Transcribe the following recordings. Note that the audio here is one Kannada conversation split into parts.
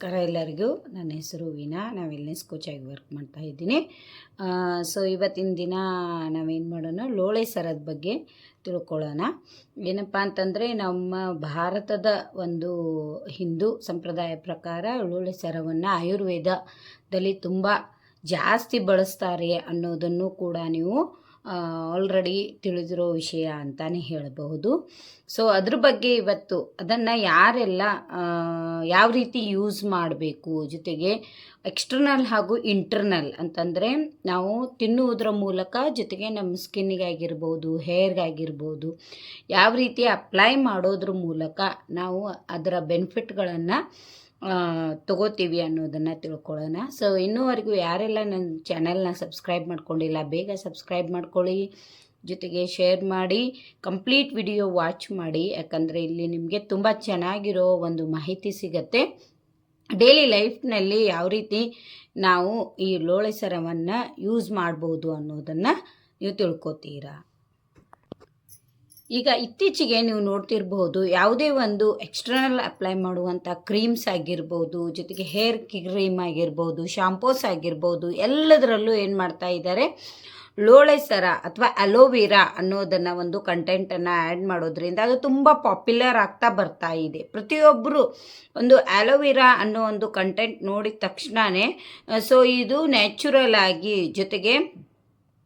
ನಮಸ್ಕಾರ ಎಲ್ಲರಿಗೂ. ನನ್ನ ಹೆಸರು ವೀಣಾ. ನಾವು ವೆಲ್ನೆಸ್ ಕೋಚಾಗಿ ವರ್ಕ್ ಮಾಡ್ತಾ ಇದ್ದೀನಿ. ಸೊ ಇವತ್ತಿನ ದಿನ ನಾವೇನು ಮಾಡೋಣ? ಲೋಳೆ ಸರದ ಬಗ್ಗೆ ತಿಳ್ಕೊಳ್ಳೋಣ. ಏನಪ್ಪ ಅಂತಂದರೆ ನಮ್ಮ ಭಾರತದ ಒಂದು ಹಿಂದೂ ಸಂಪ್ರದಾಯ ಪ್ರಕಾರ ಲೋಳೆ ಸರವನ್ನು ಆಯುರ್ವೇದದಲ್ಲಿ ತುಂಬ ಜಾಸ್ತಿ ಬಳಸ್ತಾರೆ ಅನ್ನೋದನ್ನು ಕೂಡ ನೀವು ಆಲ್ರೆಡಿ ತಿಳಿದಿರೋ ವಿಷಯ ಅಂತಲೇ ಹೇಳಬಹುದು. ಸೊ ಅದ್ರ ಬಗ್ಗೆ ಇವತ್ತು ಅದನ್ನು ಯಾರೆಲ್ಲ ಯಾವ ರೀತಿ ಯೂಸ್ ಮಾಡಬೇಕು ಜೊತೆಗೆ ಎಕ್ಸ್ಟರ್ನಲ್ ಹಾಗೂ ಇಂಟರ್ನಲ್ ಅಂತಂದರೆ ನಾವು ತಿನ್ನುವುದರ ಮೂಲಕ ಜೊತೆಗೆ ನಮ್ಮ ಸ್ಕಿನ್ನಿಗಾಗಿರ್ಬೋದು ಹೇರ್ಗಾಗಿರ್ಬೋದು ಯಾವ ರೀತಿ ಅಪ್ಲೈ ಮಾಡೋದ್ರ ಮೂಲಕ ನಾವು ಅದರ ಬೆನಿಫಿಟ್ಗಳನ್ನು ತಗೋತೀವಿ ಅನ್ನೋದನ್ನು ತಿಳ್ಕೊಳ್ಳೋಣ. ಸೊ ಇನ್ನೂವರೆಗೂ ಯಾರೆಲ್ಲ ನನ್ನ ಚಾನೆಲ್ನ ಸಬ್ಸ್ಕ್ರೈಬ್ ಮಾಡ್ಕೊಂಡಿಲ್ಲ, ಬೇಗ ಸಬ್ಸ್ಕ್ರೈಬ್ ಮಾಡ್ಕೊಳ್ಳಿ. ಜೊತೆಗೆ ಶೇರ್ ಮಾಡಿ ಕಂಪ್ಲೀಟ್ ವಿಡಿಯೋ ವಾಚ್ ಮಾಡಿ. ಯಾಕಂದರೆ ಇಲ್ಲಿ ನಿಮಗೆ ತುಂಬ ಚೆನ್ನಾಗಿರೋ ಒಂದು ಮಾಹಿತಿ ಸಿಗತ್ತೆ. ಡೈಲಿ ಲೈಫ್ನಲ್ಲಿ ಯಾವ ರೀತಿ ನಾವು ಈ ಲೋಳೆ ಸರವನ್ನು ಯೂಸ್ ಮಾಡ್ಬೋದು ಅನ್ನೋದನ್ನು ನೀವು ತಿಳ್ಕೊತೀರಾ. ಈಗ ಇತ್ತೀಚೆಗೆ ನೀವು ನೋಡ್ತಿರ್ಬೋದು ಯಾವುದೇ ಒಂದು ಎಕ್ಸ್ಟರ್ನಲ್ ಅಪ್ಲೈ ಮಾಡುವಂಥ ಕ್ರೀಮ್ಸ್ ಆಗಿರ್ಬೋದು, ಜೊತೆಗೆ ಹೇರ್ ಕ್ರೀಮ್ ಆಗಿರ್ಬೋದು ಶಾಂಪೂಸ್ ಆಗಿರ್ಬೋದು, ಎಲ್ಲದರಲ್ಲೂ ಏನು ಮಾಡ್ತಾ ಇದ್ದಾರೆ? ಲೋಳೆ ಸರ ಅಥವಾ ಅಲೋವೆರಾ ಅನ್ನೋದನ್ನು ಒಂದು ಕಂಟೆಂಟನ್ನು ಆ್ಯಡ್ ಮಾಡೋದ್ರಿಂದ ಅದು ತುಂಬ ಪಾಪ್ಯುಲರ್ ಆಗ್ತಾ ಬರ್ತಾ ಇದೆ. ಪ್ರತಿಯೊಬ್ಬರು ಒಂದು ಅಲೋವೆರಾ ಅನ್ನೋ ಒಂದು ಕಂಟೆಂಟ್ ನೋಡಿದ ತಕ್ಷಣವೇ ಸೊ ಇದು ನ್ಯಾಚುರಲ್ ಆಗಿ ಜೊತೆಗೆ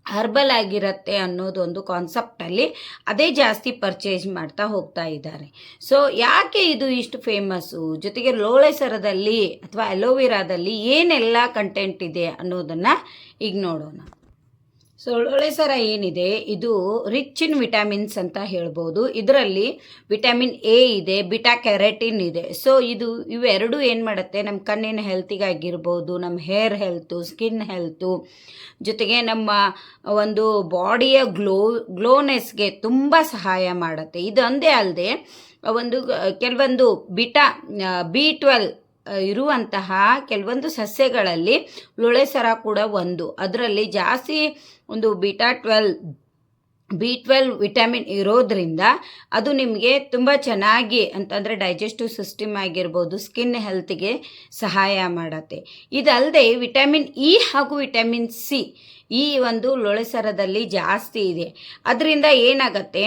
ಹರ್ಬಲ್ ಆಗಿರತ್ತೆ ಅನ್ನೋದು ಒಂದು ಕಾನ್ಸೆಪ್ಟಲ್ಲಿ ಅದೇ ಜಾಸ್ತಿ ಪರ್ಚೇಸ್ ಮಾಡ್ತಾ ಹೋಗ್ತಾ ಇದ್ದಾರೆ. ಸೊ ಯಾಕೆ ಇದು ಇಷ್ಟು ಫೇಮಸ್ಸು ಜೊತೆಗೆ ಲೋಳೆಸರದಲ್ಲಿ ಅಥವಾ ಅಲೋವೆರಾದಲ್ಲಿ ಏನೆಲ್ಲ ಕಂಟೆಂಟ್ ಇದೆ ಅನ್ನೋದನ್ನು ಈಗ ನೋಡೋಣ. ಸೊ ಲೋಳೆ ಸರ ಏನಿದೆ? ಇದು ರಿಚ್ ಇನ್ ವಿಟಮಿನ್ಸ್ ಅಂತ ಹೇಳ್ಬೋದು. ಇದರಲ್ಲಿ ವಿಟಮಿನ್ ಎ ಇದೆ ಬಿಟಾ ಕ್ಯಾರೆಟಿನ್ ಇದೆ. ಸೊ ಇದು ಇವೆರಡು ಏನು ಮಾಡುತ್ತೆ? ನಮ್ಮ ಕಣ್ಣಿನ ಹೆಲ್ತಿಗಾಗಿರ್ಬೋದು ನಮ್ಮ ಹೇರ್ ಹೆಲ್ತು ಸ್ಕಿನ್ ಹೆಲ್ತು ಜೊತೆಗೆ ನಮ್ಮ ಒಂದು ಬಾಡಿಯ ಗ್ಲೋ ಗ್ಲೋನೆಸ್ಗೆ ತುಂಬ ಸಹಾಯ ಮಾಡುತ್ತೆ. ಇದೊಂದೇ ಅಲ್ಲದೆ ಒಂದು ಕೆಲವೊಂದು ಬಿಟಾ ಬಿ ಟ್ವೆಲ್ ಇರುವಂತಹ ಕೆಲವೊಂದು ಸಸ್ಯಗಳಲ್ಲಿ ಲೋಳೆ ಸರ ಕೂಡ ಒಂದು. ಅದರಲ್ಲಿ ಜಾಸ್ತಿ ಒಂದು beta twelve B twelve vitamin ಇರೋದ್ರಿಂದ ಅದು ನಿಮಗೆ ತುಂಬ ಚೆನ್ನಾಗಿ ಅಂತಂದರೆ ಡೈಜೆಸ್ಟಿವ್ ಸಿಸ್ಟಮ್ ಆಗಿರ್ಬೋದು ಸ್ಕಿನ್ ಹೆಲ್ತ್ಗೆ ಸಹಾಯ ಮಾಡತ್ತೆ. ಇದಲ್ಲದೆ ವಿಟಮಿನ್ ಇ ಹಾಗೂ ವಿಟಮಿನ್ ಸಿ ಈ ಒಂದು ಲೊಳೆಸರದಲ್ಲಿ ಜಾಸ್ತಿ ಇದೆ. ಅದರಿಂದ ಏನಾಗತ್ತೆ?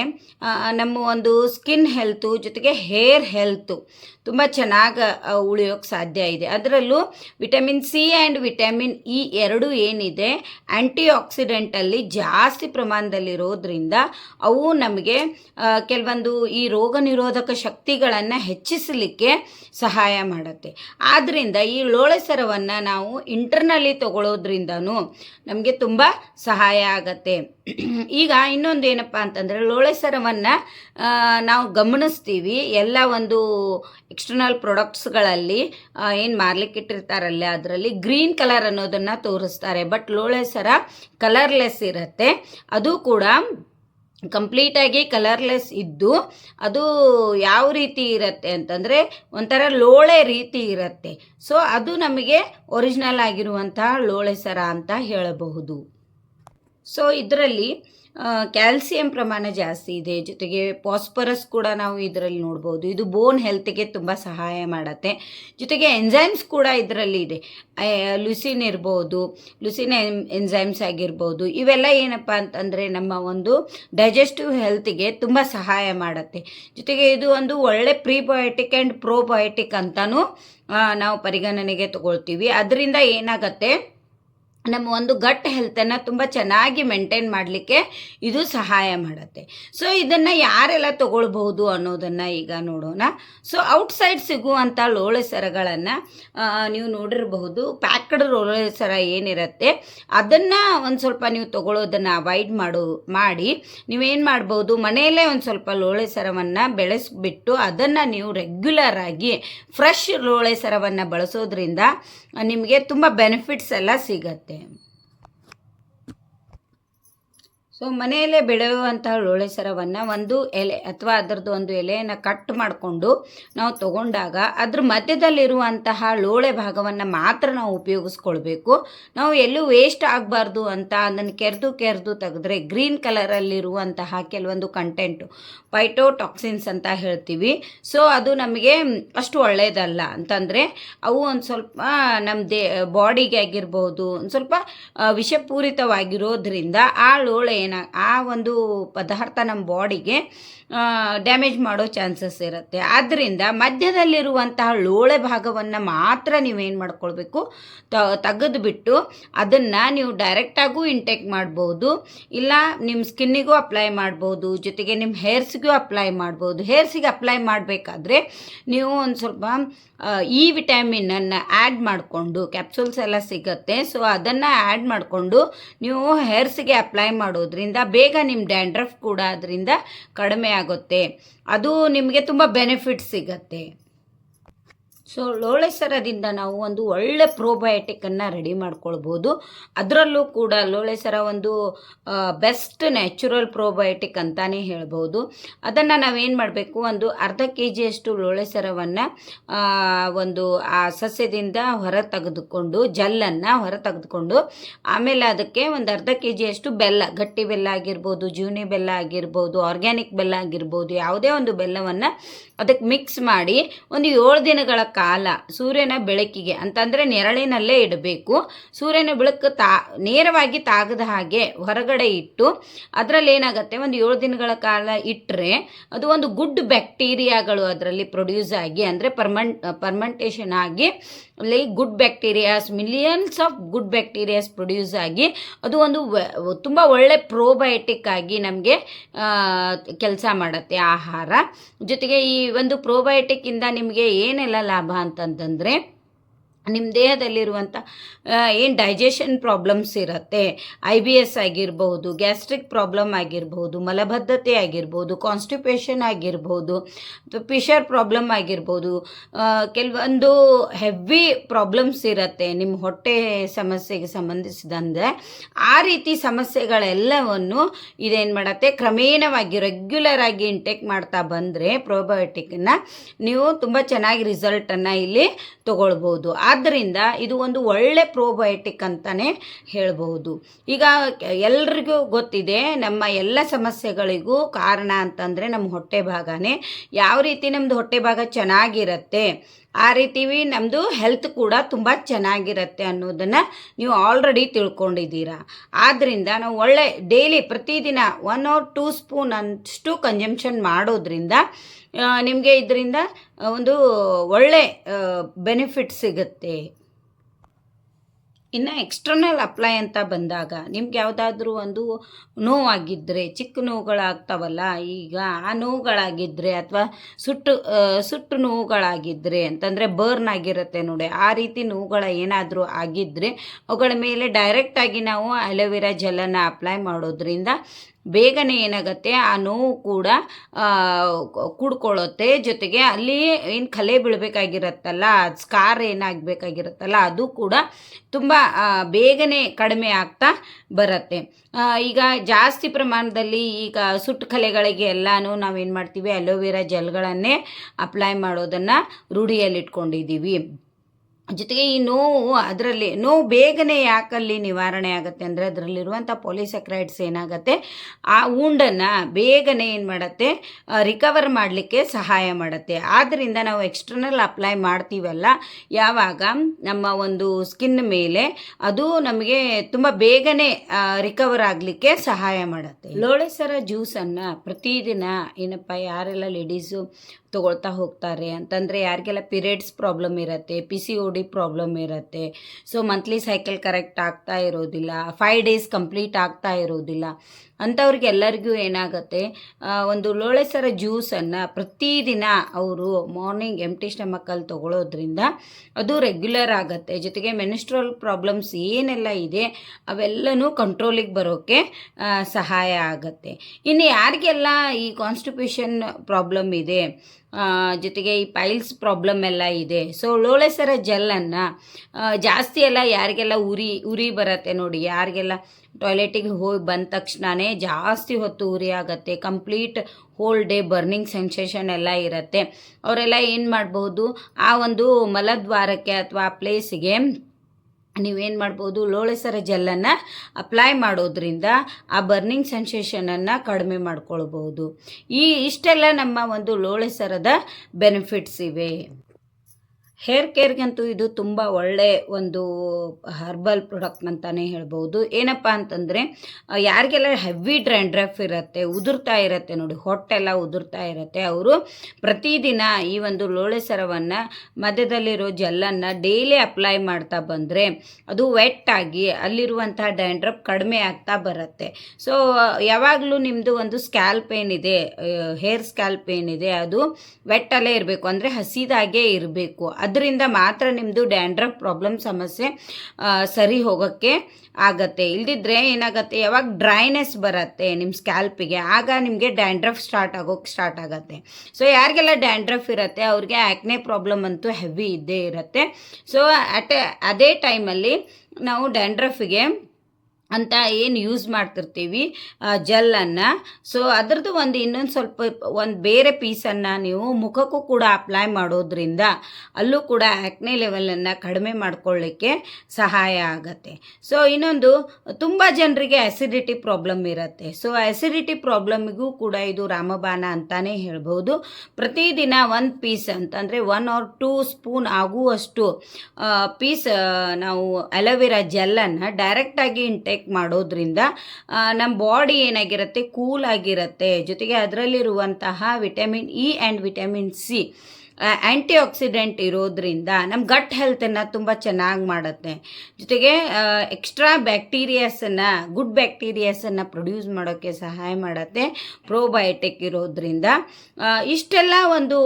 ನಮ್ಮ ಒಂದು ಸ್ಕಿನ್ ಹೆಲ್ತು ಜೊತೆಗೆ ಹೇರ್ ಹೆಲ್ತು ತುಂಬ ಚೆನ್ನಾಗಿ ಉಳಿಯೋಕ್ಕೆ ಸಾಧ್ಯ ಇದೆ. ಅದರಲ್ಲೂ vitamin C and vitamin E ಎರಡು ಏನಿದೆ ಆ್ಯಂಟಿ ಆಕ್ಸಿಡೆಂಟಲ್ಲಿ ಜಾಸ್ತಿ ಪ್ರಮಾಣದಲ್ಲಿರೋದ್ರಿಂದ ಅವು ನಮಗೆ ಕೆಲವೊಂದು ಈ ರೋಗ ನಿರೋಧಕ ಶಕ್ತಿಗಳನ್ನು ಹೆಚ್ಚಿಸಲಿಕ್ಕೆ ಸಹಾಯ ಮಾಡುತ್ತೆ. ಆದ್ದರಿಂದ ಈ ಲೋಳೆಸರವನ್ನು ನಾವು ಇಂಟರ್ನಲ್ಲಿ ತಗೊಳ್ಳೋದ್ರಿಂದನೂ ನಮಗೆ ತುಂಬ ಸಹಾಯ ಆಗತ್ತೆ. ಈಗ ಇನ್ನೊಂದು ಏನಪ್ಪ ಅಂತಂದರೆ ಲೋಳೆಸರವನ್ನು ನಾವು ಗಮನಿಸ್ತೀವಿ. ಎಲ್ಲ ಒಂದು ಎಕ್ಸ್ಟರ್ನಲ್ ಪ್ರಾಡಕ್ಟ್ಸ್ಗಳಲ್ಲಿ ಏನು ಮಾರ್ಲಿಕ್ಕೆ ಇಟ್ಟಿರ್ತಾರಲ್ಲ, ಅದರಲ್ಲಿ ಗ್ರೀನ್ ಕಲರ್ ಅನ್ನೋದನ್ನು ತೋರಿಸ್ತಾರೆ. ಬಟ್ ಲೋಳೆ ಸರ ಕಲರ್ಲೆಸ್ ಇರುತ್ತೆ. ಅದು ಕೂಡ ಕಂಪ್ಲೀಟಾಗಿ ಕಲರ್ಲೆಸ್ ಇದ್ದು ಅದು ಯಾವ ರೀತಿ ಇರುತ್ತೆ ಅಂತಂದರೆ ಒಂಥರ ಲೋಳೆ ರೀತಿ ಇರುತ್ತೆ. ಸೊ ಅದು ನಮಗೆ ಒರಿಜಿನಲ್ ಆಗಿರುವಂತಹ ಲೋಳೆ ಸರ ಅಂತ ಹೇಳಬಹುದು. ಸೊ ಇದರಲ್ಲಿ ಕ್ಯಾಲ್ಸಿಯಂ ಪ್ರಮಾಣ ಜಾಸ್ತಿ ಇದೆ. ಜೊತೆಗೆ ಪಾಸ್ಪರಸ್ ಕೂಡ ನಾವು ಇದರಲ್ಲಿ ನೋಡ್ಬೋದು. ಇದು ಬೋನ್ ಹೆಲ್ತ್ಗೆ ತುಂಬ ಸಹಾಯ ಮಾಡುತ್ತೆ. ಜೊತೆಗೆ ಎಂಜೈಮ್ಸ್ ಕೂಡ ಇದರಲ್ಲಿ ಇದೆ. ಲುಸಿನ್ ಇರ್ಬೋದು ಲುಸಿನ್ ಎಂಜೈಮ್ಸ್ ಆಗಿರ್ಬೋದು. ಇವೆಲ್ಲ ಏನಪ್ಪ ಅಂತಂದರೆ ನಮ್ಮ ಒಂದು ಡೈಜೆಸ್ಟಿವ್ ಹೆಲ್ತಿಗೆ ತುಂಬ ಸಹಾಯ ಮಾಡುತ್ತೆ. ಜೊತೆಗೆ ಇದು ಒಂದು ಒಳ್ಳೆ ಪ್ರೀಬಯೋಟಿಕ್ ಆ್ಯಂಡ್ ಪ್ರೋಬಯೋಟಿಕ್ ಅಂತಲೂ ನಾವು ಪರಿಗಣನೆಗೆ ತಗೊಳ್ತೀವಿ. ಅದರಿಂದ ಏನಾಗತ್ತೆ? ನಮ್ಮ ಒಂದು ಗಟ್ ಹೆಲ್ತನ್ನು ತುಂಬ ಚೆನ್ನಾಗಿ ಮೇಂಟೈನ್ ಮಾಡಲಿಕ್ಕೆ ಇದು ಸಹಾಯ ಮಾಡುತ್ತೆ. ಸೊ ಇದನ್ನು ಯಾರೆಲ್ಲ ತಗೊಳ್ಬಹುದು ಅನ್ನೋದನ್ನು ಈಗ ನೋಡೋಣ. ಸೊ ಔಟ್ಸೈಡ್ ಸಿಗುವಂಥ ಲೋಳೆ ಸರಗಳನ್ನು ನೀವು ನೋಡಿರಬಹುದು. ಪ್ಯಾಕ್ಡ್ ಲೋಳೆ ಸರ ಏನಿರುತ್ತೆ, ಅದನ್ನು ಒಂದು ಸ್ವಲ್ಪ ನೀವು ತಗೊಳ್ಳೋದನ್ನು ಅವಾಯ್ಡ್ ಮಾಡು, ಮಾಡಿ, ನೀವೇನು ಮಾಡ್ಬೋದು ಮನೆಯಲ್ಲೇ ಒಂದು ಸ್ವಲ್ಪ ಲೋಳೆ ಸರವನ್ನು ಬೆಳೆಸ್ಬಿಟ್ಟು ಅದನ್ನು ನೀವು ರೆಗ್ಯುಲರ್ ಆಗಿ ಫ್ರೆಶ್ ಲೋಳೆ ಸರವನ್ನು ಬಳಸೋದ್ರಿಂದ ನಿಮಗೆ ತುಂಬ ಬೆನಿಫಿಟ್ಸ್ ಎಲ್ಲ ಸಿಗತ್ತೆ. é, ಸೊ ಮನೆಯಲ್ಲೇ ಬೆಳೆಯುವಂತಹ ಲೋಳೆ ಸರವನ್ನು ಒಂದು ಎಲೆ ಅಥವಾ ಅದರದ್ದು ಒಂದು ಎಲೆಯನ್ನು ಕಟ್ ಮಾಡಿಕೊಂಡು ನಾವು ತಗೊಂಡಾಗ ಅದ್ರ ಮಧ್ಯದಲ್ಲಿರುವಂತಹ ಲೋಳೆ ಭಾಗವನ್ನು ಮಾತ್ರ ನಾವು ಉಪಯೋಗಿಸ್ಕೊಳ್ಬೇಕು. ನಾವು ಎಲ್ಲೂ ವೇಸ್ಟ್ ಆಗಬಾರ್ದು ಅಂತ ಅದನ್ನು ಕೆರೆದು ಕೆರೆದು ತೆಗೆದ್ರೆ ಗ್ರೀನ್ ಕಲರಲ್ಲಿರುವಂತಹ ಕೆಲವೊಂದು ಕಂಟೆಂಟು ಪೈಟೋಟಾಕ್ಸಿನ್ಸ್ ಅಂತ ಹೇಳ್ತೀವಿ. ಸೊ ಅದು ನಮಗೆ ಅಷ್ಟು ಒಳ್ಳೆಯದಲ್ಲ ಅಂತಂದರೆ ಅವು ಒಂದು ಸ್ವಲ್ಪ ನಮ್ಮ ದೇ ಬಾಡಿಗೆ ಆಗಿರ್ಬೋದು, ಒಂದು ಸ್ವಲ್ಪ ವಿಷಪೂರಿತವಾಗಿರೋದ್ರಿಂದ ಆ ಲೋಳೆ ಏನ ಆ ಒಂದು ಪದಾರ್ಥ ನಮ್ಮ ಬಾಡಿಗೆ ಡ್ಯಾಮೇಜ್ ಮಾಡೋ ಚಾನ್ಸಸ್ ಇರುತ್ತೆ. ಆದ್ದರಿಂದ ಮಧ್ಯದಲ್ಲಿರುವಂತಹ ಲೋಳೆ ಭಾಗವನ್ನು ಮಾತ್ರ ನೀವೇನು ಮಾಡ್ಕೊಳ್ಬೇಕು? ತ, ತೆಗೆದುಬಿಟ್ಟು ಅದನ್ನು ನೀವು ಡೈರೆಕ್ಟಾಗೂ ಇಂಟೇಕ್ ಮಾಡ್ಬೋದು. ಇಲ್ಲ ನಿಮ್ಮ ಸ್ಕಿನ್ನಿಗೂ ಅಪ್ಲೈ ಮಾಡ್ಬೋದು. ಜೊತೆಗೆ ನಿಮ್ಮ ಹೇರ್ಸ್ಗೂ ಅಪ್ಲೈ ಮಾಡ್ಬೋದು. ಹೇರ್ಸಿಗೆ ಅಪ್ಲೈ ಮಾಡಬೇಕಾದ್ರೆ ನೀವು ಒಂದು ಸ್ವಲ್ಪ ಇ ಈ ವಿಟಮಿನನ್ನು ಆ್ಯಡ್ ಮಾಡಿಕೊಂಡು ಕ್ಯಾಪ್ಸೂಲ್ಸ್ ಎಲ್ಲ ಸಿಗುತ್ತೆ. ಸೊ ಅದನ್ನು ಆ್ಯಡ್ ಮಾಡಿಕೊಂಡು ನೀವು ಹೇರ್ಸಿಗೆ ಅಪ್ಲೈ ಮಾಡೋದ್ರಿಂದ, ಬೇಗ ನಿಮ್ಮ ಡ್ಯಾಂಡ್ರಫ್ ಕೂಡ ಅದರಿಂದ ಕಡಿಮೆ ಆಗುತ್ತೆ. ಅದು ನಿಮಗೆ ತುಂಬ ಬೆನಿಫಿಟ್ ಸಿಗತ್ತೆ. ಸೊ ಲೋಳೆ ಸರದಿಂದ ನಾವು ಒಂದು ಒಳ್ಳೆ ಪ್ರೋಬಯೋಟಿಕ್ಕನ್ನು ರೆಡಿ ಮಾಡ್ಕೊಳ್ಬೋದು. ಅದರಲ್ಲೂ ಕೂಡ ಲೋಳೆ ಸರ ಒಂದು ಬೆಸ್ಟ್ ನ್ಯಾಚುರಲ್ ಪ್ರೋಬಯೋಟಿಕ್ ಅಂತಲೇ ಹೇಳ್ಬೋದು. ಅದನ್ನು ನಾವೇನು ಮಾಡಬೇಕು? ಒಂದು ಅರ್ಧ ಕೆ ಜಿಯಷ್ಟು ಲೋಳೆ ಸರವನ್ನು ಒಂದು, ಆ, ಸಸ್ಯದಿಂದ ಹೊರ ತೆಗೆದುಕೊಂಡು, ಜಲ್ಲನ್ನು ಹೊರ ತೆಗೆದುಕೊಂಡು, ಆಮೇಲೆ ಅದಕ್ಕೆ ಒಂದು ಅರ್ಧ ಕೆ ಜಿಯಷ್ಟು ಬೆಲ್ಲ, ಗಟ್ಟಿ ಬೆಲ್ಲ ಆಗಿರ್ಬೋದು, ಜೀವನಿ ಬೆಲ್ಲ ಆಗಿರ್ಬೋದು ಆರ್ಗ್ಯಾನಿಕ್ ಬೆಲ್ಲ ಆಗಿರ್ಬೋದು, ಯಾವುದೇ ಒಂದು ಬೆಲ್ಲವನ್ನು ಅದಕ್ಕೆ ಮಿಕ್ಸ್ ಮಾಡಿ ಒಂದು ಏಳು ದಿನಗಳ ಕಾಲ ಸೂರ್ಯನ ಬೆಳಕಿಗೆ ಅಂತಂದರೆ ನೆರಳಿನಲ್ಲೇ ಇಡಬೇಕು. ಸೂರ್ಯನ ಬೆಳಕು ತಾ, ನೇರವಾಗಿ ತಾಗದ ಹಾಗೆ ಹೊರಗಡೆ ಇಟ್ಟು ಅದರಲ್ಲಿ ಏನಾಗುತ್ತೆ? ಒಂದು ಏಳು ದಿನಗಳ ಕಾಲ ಇಟ್ಟರೆ ಅದು ಒಂದು ಗುಡ್ ಬ್ಯಾಕ್ಟೀರಿಯಾಗಳು ಅದರಲ್ಲಿ ಪ್ರೊಡ್ಯೂಸ್ ಆಗಿ ಅಂದರೆ ಪರ್ಮನ್, ಪರ್ಮಂಟೇಷನ್ ಆಗಿ ಅಲ್ಲಿ good bacterias, millions of good bacterias produce ಆಗಿ ಅದು ಒಂದು ತುಂಬ ಒಳ್ಳೆ ಪ್ರೋಬಯೋಟಿಕ್ ಆಗಿ ನಮಗೆ ಕೆಲಸ ಮಾಡುತ್ತೆ ಆಹಾರ. ಜೊತೆಗೆ ಈ ಒಂದು ಪ್ರೋಬಯೋಟಿಕ್ಕಿಂದ ನಿಮಗೆ ಏನೆಲ್ಲ ಲಾಭ? ಅಂತಂತಂದರೆ ನಿಮ್ಮ ದೇಹದಲ್ಲಿರುವಂಥ ಏನು ಡೈಜೆಷನ್ ಪ್ರಾಬ್ಲಮ್ಸ್ ಇರುತ್ತೆ ಐ ಬಿ ಎಸ್ ಆಗಿರ್ಬೋದು ಗ್ಯಾಸ್ಟ್ರಿಕ್ ಪ್ರಾಬ್ಲಮ್ ಆಗಿರ್ಬೋದು, ಮಲಬದ್ಧತೆ ಆಗಿರ್ಬೋದು ಕಾನ್ಸ್ಟಿಪೇಷನ್ ಆಗಿರ್ಬೋದು ಪಿಷರ್ ಪ್ರಾಬ್ಲಮ್ ಆಗಿರ್ಬೋದು ಕೆಲವೊಂದು ಹೆವಿ ಪ್ರಾಬ್ಲಮ್ಸ್ ಇರುತ್ತೆ ನಿಮ್ಮ ಹೊಟ್ಟೆ ಸಮಸ್ಯೆಗೆ ಸಂಬಂಧಿಸಿದಂತೆ ಆ ರೀತಿ ಸಮಸ್ಯೆಗಳೆಲ್ಲವನ್ನು ಇದೇನು ಮಾಡುತ್ತೆ, ಕ್ರಮೇಣವಾಗಿ ರೆಗ್ಯುಲರ್ ಆಗಿ ಇಂಟೇಕ್ ಮಾಡ್ತಾ ಬಂದರೆ ಪ್ರೊಬಯೋಟಿಕ್ನ ನೀವು ತುಂಬ ಚೆನ್ನಾಗಿ ರಿಸಲ್ಟನ್ನು ಇಲ್ಲಿ ತಗೊಳ್ಬೋದು. ಆದ್ದರಿಂದ ಇದು ಒಂದು ಒಳ್ಳೆ ಪ್ರೋಬಯೋಟಿಕ್ ಅಂತಲೇ ಹೇಳಬಹುದು. ಈಗ ಎಲ್ರಿಗೂ ಗೊತ್ತಿದೆ, ನಮ್ಮ ಎಲ್ಲ ಸಮಸ್ಯೆಗಳಿಗೂ ಕಾರಣ ಅಂತಂದರೆ ನಮ್ಮ ಹೊಟ್ಟೆ ಭಾಗನೇ. ಯಾವ ರೀತಿ ನಮ್ಮದು ಹೊಟ್ಟೆ ಭಾಗ ಚೆನ್ನಾಗಿರುತ್ತೆ, ಆ ರೀತಿ ನಮ್ಮದು ಹೆಲ್ತ್ ಕೂಡ ತುಂಬ ಚೆನ್ನಾಗಿರುತ್ತೆ ಅನ್ನೋದನ್ನು ನೀವು ಆಲ್ರೆಡಿ ತಿಳ್ಕೊಂಡಿದ್ದೀರಾ. ಆದ್ದರಿಂದ ನಾವು ಒಳ್ಳೆ ಡೈಲಿ ಪ್ರತಿದಿನ ಒನ್ ಆರ್ ಟೂ ಸ್ಪೂನ್ ಅಷ್ಟು ಕಂಜಂಪ್ಷನ್ ಮಾಡೋದ್ರಿಂದ ನಿಮಗೆ ಇದರಿಂದ ಒಂದು ಒಳ್ಳೆ ಬೆನಿಫಿಟ್ ಸಿಗುತ್ತೆ. ಇನ್ನು ಎಕ್ಸ್ಟರ್ನಲ್ ಅಪ್ಲೈ ಅಂತ ಬಂದಾಗ, ನಿಮ್ಗೆ ಯಾವುದಾದ್ರೂ ಒಂದು ನೋವಾಗಿದ್ದರೆ ಚಿಕ್ಕ ನೋವುಗಳಾಗ್ತಾವಲ್ಲ, ಈಗ ಆ ನೋವುಗಳಾಗಿದ್ದರೆ ಅಥವಾ ಸುಟ್ಟು ಸುಟ್ಟು ನೋವುಗಳಾಗಿದ್ದರೆ ಅಂತಂದರೆ ಬರ್ನ್ ಆಗಿರುತ್ತೆ ನೋಡಿ, ಆ ರೀತಿ ನೋವುಗಳ ಏನಾದರೂ ಆಗಿದ್ದರೆ ಅವುಗಳ ಮೇಲೆ ಡೈರೆಕ್ಟಾಗಿ ನಾವು ಅಲೋವೆರಾ ಜೆಲ್ಲನ್ನು ಅಪ್ಲೈ ಮಾಡೋದ್ರಿಂದ ಬೇಗನೆ ಏನಾಗುತ್ತೆ, ಆ ನೋವು ಕೂಡ ಕೂಡ್ಕೊಳ್ಳುತ್ತೆ. ಜೊತೆಗೆ ಅಲ್ಲಿ ಏನು ಕಲೆ ಬೀಳಬೇಕಾಗಿರುತ್ತಲ್ಲ ಸ್ಕಾರ್ ಏನಾಗಬೇಕಾಗಿರುತ್ತಲ್ಲ, ಅದು ಕೂಡ ತುಂಬ ಬೇಗನೆ ಕಡಿಮೆ ಆಗ್ತಾ ಬರುತ್ತೆ. ಈಗ ಜಾಸ್ತಿ ಪ್ರಮಾಣದಲ್ಲಿ ಈಗ ಸುಟ್ಟು ಕಲೆಗಳಿಗೆ ಎಲ್ಲಾನು ನಾವೇನು ಮಾಡ್ತೀವಿ, ಅಲೋವೆರಾ ಜೆಲ್ಗಳನ್ನೇ ಅಪ್ಲೈ ಮಾಡೋದನ್ನು ರೂಢಿಯಲ್ಲಿಟ್ಕೊಂಡಿದ್ದೀವಿ. ಜೊತೆಗೆ ಈ ನೋವು ಅದರಲ್ಲಿ, ನೋವು ಬೇಗನೆ ಯಾಕಲ್ಲಿ ನಿವಾರಣೆ ಆಗುತ್ತೆ ಅಂದರೆ ಅದರಲ್ಲಿರುವಂಥ ಪೊಲಿಸೆಕ್ರೈಡ್ಸ್ ಏನಾಗುತ್ತೆ? ಆ ಉಂಡನ್ನು ಬೇಗನೆ ಏನು ಮಾಡುತ್ತೆ? ರಿಕವರ್ ಮಾಡಲಿಕ್ಕೆ ಸಹಾಯ ಮಾಡುತ್ತೆ. ಆದ್ದರಿಂದ ನಾವು ಎಕ್ಸ್ಟರ್ನಲ್ ಅಪ್ಲೈ ಮಾಡ್ತೀವಲ್ಲ, ಯಾವಾಗ ನಮ್ಮ ಒಂದು ಸ್ಕಿನ್ ಮೇಲೆ ಅದು ನಮಗೆ ತುಂಬ ಬೇಗನೆ ರಿಕವರ್ ಆಗಲಿಕ್ಕೆ ಸಹಾಯ ಮಾಡುತ್ತೆ. ಲೋಳೆಸರ ಜ್ಯೂಸನ್ನು ಪ್ರತಿದಿನ, ಏನಪ್ಪ, ಯಾರೆಲ್ಲ ಲೇಡೀಸು ತಗೊಳ್ತಾ ಹೋಗ್ತಾರೆ. ಅಂತಂದರೆ ಯಾರಿಗೆಲ್ಲ ಪಿರಿಯಡ್ಸ್ ಪ್ರಾಬ್ಲಮ್ ಇರುತ್ತೆ P C O D problem ಇರುತ್ತೆ ಸೊ ಮಂತ್ಲಿ ಸೈಕಲ್ ಕರೆಕ್ಟ್ ಆಗ್ತಾ ಇರೋದಿಲ್ಲ ಫೈವ್ ಡೇಸ್ ಕಂಪ್ಲೀಟ್ ಆಗ್ತಾ ಇರೋದಿಲ್ಲ. ಅಂಥವ್ರಿಗೆಲ್ಲರಿಗೂ ಏನಾಗುತ್ತೆ ಒಂದು ಲೋಳೆಸರ ಜ್ಯೂಸನ್ನು ಪ್ರತಿದಿನ ಅವರು ಮಾರ್ನಿಂಗ್ ಎಂಟಿ ಸ್ಟಮಕ್ಕಲ್ಲಿ ತಗೊಳ್ಳೋದ್ರಿಂದ ಅದು ರೆಗ್ಯುಲರ್ ಆಗುತ್ತೆ. ಜೊತೆಗೆ ಮೆನಿಸ್ಟ್ರಲ್ ಪ್ರಾಬ್ಲಮ್ಸ್ ಏನೆಲ್ಲ ಇದೆ, ಅವೆಲ್ಲನೂ ಕಂಟ್ರೋಲಿಗೆ ಬರೋಕ್ಕೆ ಸಹಾಯ ಆಗುತ್ತೆ. ಇನ್ನು ಯಾರಿಗೆಲ್ಲ ಈ ಕಾನ್ಸ್ಟಿಪ್ಯೂಷನ್ ಪ್ರಾಬ್ಲಮ್ ಇದೆ ಜೊತೆಗೆ ಈ ಪೈಲ್ಸ್ ಪ್ರಾಬ್ಲಮ್ ಎಲ್ಲ ಇದೆ. ಸೊ ಲೋಳೆಸರ ಜೆಲ್ಲನ್ನು ಜಾಸ್ತಿ ಎಲ್ಲ ಯಾರಿಗೆಲ್ಲ ಉರಿ ಉರಿ ಬರುತ್ತೆ ನೋಡಿ, ಯಾರಿಗೆಲ್ಲ ಟಾಯ್ಲೆಟಿಗೆ ಹೋಗಿ ಬಂದ ತಕ್ಷಣವೇ ಜಾಸ್ತಿ ಹೊತ್ತು ಉರಿ ಆಗುತ್ತೆ complete whole day burning sensation ಎಲ್ಲ ಇರುತ್ತೆ. ಅವರೆಲ್ಲ ಏನು ಮಾಡ್ಬೋದು, ಆ ಒಂದು ಮಲದ್ವಾರಕ್ಕೆ ಅಥವಾ ಆ ಪ್ಲೇಸಿಗೆ ನೀವೇನು ಮಾಡ್ಬೋದು? ಲೋಳೆಸರ ಜೆಲ್ಲನ್ನು ಅಪ್ಲೈ ಮಾಡೋದ್ರಿಂದ ಆ ಬರ್ನಿಂಗ್ ಸೆನ್ಸೇಷನನ್ನು ಕಡಿಮೆ ಮಾಡ್ಕೊಳ್ಬೋದು ಈ ಇಷ್ಟೆಲ್ಲ ನಮ್ಮ ಒಂದು ಲೋಳೆಸರದ ಬೆನಿಫಿಟ್ಸ್ ಇವೆ. ಹೇರ್ ಕೇರ್ಗಂತೂ ಇದು ತುಂಬ ಒಳ್ಳೆ ಒಂದು ಹರ್ಬಲ್ ಪ್ರಾಡಕ್ಟ್ ಅಂತಲೇ ಹೇಳ್ಬೋದು. ಏನಪ್ಪ ಅಂತಂದರೆ ಯಾರಿಗೆಲ್ಲ ಹೆವಿ ಡ್ರ್ಯಾಂಡ್ರಫ್ ಇರುತ್ತೆ, ಉದುರ್ತಾ ಇರುತ್ತೆ ನೋಡಿ ಹೊಟ್ಟೆಲ್ಲ ಉದುರ್ತಾ ಇರುತ್ತೆ, ಅವರು ಪ್ರತಿದಿನ ಈ ಒಂದು ಲೋಳೆ ಸರವನ್ನು ಮಧ್ಯದಲ್ಲಿರೋ ಜೆಲ್ಲನ್ನು ಡೈಲಿ ಅಪ್ಲೈ ಮಾಡ್ತಾ ಬಂದರೆ ಅದು ವೆಟ್ ಆಗಿ ಅಲ್ಲಿರುವಂಥ ಡ್ಯಾಂಡ್ರಫ್ ಕಡಿಮೆ ಆಗ್ತಾ ಬರುತ್ತೆ. ಸೊ ಯಾವಾಗಲೂ ನಿಮ್ಮದು ಒಂದು ಸ್ಕ್ಯಾಲ್ಪ್ ಏನಿದೆ ಹೇರ್ ಸ್ಕ್ಯಾಲ್ಪ್ ಏನಿದೆ, ಅದು ವೆಟ್ಟಲ್ಲೇ ಇರಬೇಕು. ಅಂದರೆ ಹಸಿದಾಗೆ ಇರಬೇಕು. ಅದರಿಂದ ಮಾತ್ರ ನಿಮ್ಮದು ಡ್ಯಾಂಡ್ರಫ್ ಪ್ರಾಬ್ಲಮ್ ಸಮಸ್ಯೆ ಸರಿ ಹೋಗೋಕ್ಕೆ ಆಗತ್ತೆ. ಇಲ್ದಿದ್ರೆ ಏನಾಗುತ್ತೆ? ಯಾವಾಗ ಡ್ರೈನೆಸ್ ಬರುತ್ತೆ ನಿಮ್ಮ ಸ್ಕ್ಯಾಲ್ಪಿಗೆ, ಆಗ ನಿಮಗೆ ಡ್ಯಾಂಡ್ರಫ್ ಸ್ಟಾರ್ಟ್ ಆಗೋಕ್ಕೆ ಸ್ಟಾರ್ಟ್ ಆಗುತ್ತೆ. ಸೊ, ಯಾರಿಗೆಲ್ಲ ಡ್ಯಾಂಡ್ರಫ್ ಇರುತ್ತೆ, ಅವ್ರಿಗೆ ಆ್ಯಕ್ನೆ ಪ್ರಾಬ್ಲಮ್ ಅಂತೂ ಹೆವಿ ಇದ್ದೇ ಇರುತ್ತೆ. ಸೊ, ಅಟ್, ಅದೇ ಟೈಮಲ್ಲಿ ನಾವು ಡ್ಯಾಂಡ್ರಫಿಗೆ ಅಂತ ಏನು ಯೂಸ್ ಮಾಡ್ತಿರ್ತೀವಿ ಜೆಲ್ಲನ್ನು ಸೊ ಅದರದ್ದು ಒಂದು ಇನ್ನೊಂದು ಸ್ವಲ್ಪ ಒಂದು ಬೇರೆ ಪೀಸನ್ನು ನೀವು ಮುಖಕ್ಕೂ ಕೂಡ ಅಪ್ಲೈ ಮಾಡೋದ್ರಿಂದ ಅಲ್ಲೂ ಕೂಡ ಆ್ಯಕ್ನೆ ಲೆವೆಲನ್ನು ಕಡಿಮೆ ಮಾಡ್ಕೊಳ್ಳಿಕ್ಕೆ ಸಹಾಯ ಆಗುತ್ತೆ. ಸೊ ಇನ್ನೊಂದು ತುಂಬ ಜನರಿಗೆ ಆ್ಯಸಿಡಿಟಿ ಪ್ರಾಬ್ಲಮ್ ಇರುತ್ತೆ. ಸೊ ಆ್ಯಸಿಡಿಟಿ ಪ್ರಾಬ್ಲಮ್ಗೂ ಕೂಡ ಇದು ರಾಮಬಾಣ ಅಂತಲೇ ಹೇಳ್ಬೋದು. ಪ್ರತಿದಿನ ಒಂದು ಪೀಸ್ ಅಂತಂದರೆ ಒನ್ ಆರ್ ಟೂ ಸ್ಪೂನ್ ಆಗುವಷ್ಟು ಪೀಸ್ ನಾವು ಅಲೋವೆರಾ ಜೆಲ್ಲನ್ನು ಡೈರೆಕ್ಟಾಗಿ ಇಂಟೇಕ್ ಮಾಡೋದ್ರಿಂದ ನಮ್ಮ ಬಾಡಿ ಏನಾಗಿರುತ್ತೆ? ಕೂಲ್ ಆಗಿರುತ್ತೆ. ಜೊತೆಗೆ ಅದರಲ್ಲಿರುವಂತಹ vitamin E and vitamin C anti oxidant ಇರೋದ್ರಿಂದ ನಮ್ಮ ಗಟ್ ಹೆಲ್ತನ್ನು ತುಂಬ ಚೆನ್ನಾಗಿ ಮಾಡುತ್ತೆ. ಜೊತೆಗೆ ಎಕ್ಸ್ಟ್ರಾ ಬ್ಯಾಕ್ಟೀರಿಯಾಸನ್ನು ಗುಡ್ ಬ್ಯಾಕ್ಟೀರಿಯಾಸನ್ನು ಪ್ರೊಡ್ಯೂಸ್ ಮಾಡೋಕ್ಕೆ ಸಹಾಯ ಮಾಡುತ್ತೆ ಪ್ರೋಬಯೋಟಿಕ್ ಇರೋದ್ರಿಂದ. ಇಷ್ಟೆಲ್ಲ ಒಂದು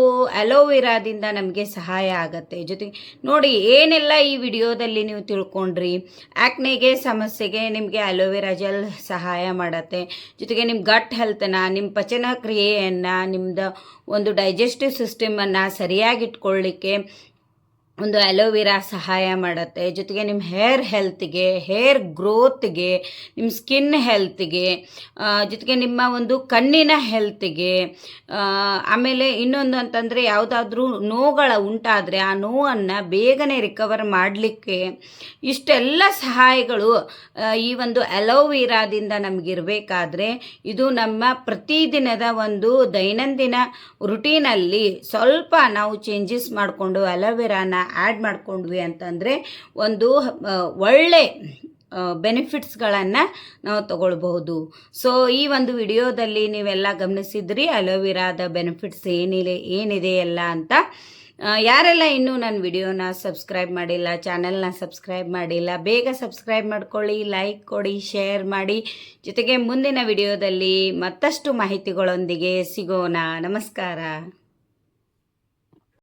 ಅಲೋವೆರಾದಿಂದ ನಮಗೆ ಸಹಾಯ ಆಗುತ್ತೆ. ಜೊತೆಗೆ ನೋಡಿ ಏನೆಲ್ಲ ಈ ವಿಡಿಯೋದಲ್ಲಿ ನೀವು ತಿಳ್ಕೊಂಡ್ರಿ ಆ್ಯಕ್ನೆಗೆ ಸಮಸ್ಯೆಗೆ ನಿಮಗೆ ಅಲೋವೆರಾ ಜೆಲ್ ಸಹಾಯ ಮಾಡುತ್ತೆ. ಜೊತೆಗೆ ನಿಮ್ಮ ಗಟ್ ಹೆಲ್ತನ್ನು ನಿಮ್ಮ ಪಚನ ಕ್ರಿಯೆಯನ್ನು ನಿಮ್ಮದು ಒಂದು ಡೈಜೆಸ್ಟಿವ್ ಸಿಸ್ಟಮನ್ನು ಸರಿಯಾಗಿಟ್ಕೊಳ್ಳಿಕ್ಕೆ ಒಂದು ಅಲೋವೆರಾ ಸಹಾಯ ಮಾಡುತ್ತೆ. ಜೊತೆಗೆ ನಿಮ್ಮ ಹೇರ್ ಹೆಲ್ತ್ಗೆ ಹೇರ್ ಗ್ರೋತ್ಗೆ ನಿಮ್ಮ ಸ್ಕಿನ್ ಹೆಲ್ತ್ಗೆ ಜೊತೆಗೆ ನಿಮ್ಮ ಒಂದು ಕಣ್ಣಿನ ಹೆಲ್ತ್ಗೆ ಆಮೇಲೆ ಇನ್ನೊಂದು ಅಂತಂದರೆ ಯಾವುದಾದ್ರೂ ನೋವುಗಳ ಉಂಟಾದರೆ ಆ ನೋವನ್ನು ಬೇಗನೆ ರಿಕವರ್ ಮಾಡಲಿಕ್ಕೆ ಇಷ್ಟೆಲ್ಲ ಸಹಾಯಗಳು ಈ ಒಂದು ಅಲೋವೆರಾದಿಂದ ನಮಗಿರಬೇಕಾದ್ರೆ ಇದು ನಮ್ಮ ಪ್ರತಿದಿನದ ಒಂದು ದೈನಂದಿನ ರುಟೀನಲ್ಲಿ ಸ್ವಲ್ಪ ನಾವು ಚೇಂಜಸ್ ಮಾಡಿಕೊಂಡು ಅಲೋವೆರಾನ ಆ್ಯಡ್ ಮಾಡಿಕೊಂಡ್ವಿ ಅಂತಂದರೆ ಒಂದು ಒಳ್ಳೆ ಬೆನಿಫಿಟ್ಸ್ಗಳನ್ನು ನಾವು ತಗೊಳ್ಬಹುದು. ಸೊ, ಈ ಒಂದು ವಿಡಿಯೋದಲ್ಲಿ ನೀವೆಲ್ಲ ಗಮನಿಸಿದ್ರಿ, ಅಲೋವೆರಾದ ಬೆನಿಫಿಟ್ಸ್ ಏನಿದೆ ಏನಿದೆ ಎಲ್ಲ ಅಂತ. ಯಾರೆಲ್ಲ ಇನ್ನೂ ನನ್ನ ವಿಡಿಯೋನ ಸಬ್ಸ್ಕ್ರೈಬ್ ಮಾಡಿಲ್ಲ, ಚಾನಲ್ನ ಸಬ್ಸ್ಕ್ರೈಬ್ ಮಾಡಿಲ್ಲ, ಬೇಗ ಸಬ್ಸ್ಕ್ರೈಬ್ ಮಾಡ್ಕೊಳ್ಳಿ, ಲೈಕ್ ಕೊಡಿ, ಶೇರ್ ಮಾಡಿ. ಜೊತೆಗೆ ಮುಂದಿನ ವಿಡಿಯೋದಲ್ಲಿ ಮತ್ತಷ್ಟು ಮಾಹಿತಿಗಳೊಂದಿಗೆ ಸಿಗೋಣ. ನಮಸ್ಕಾರ.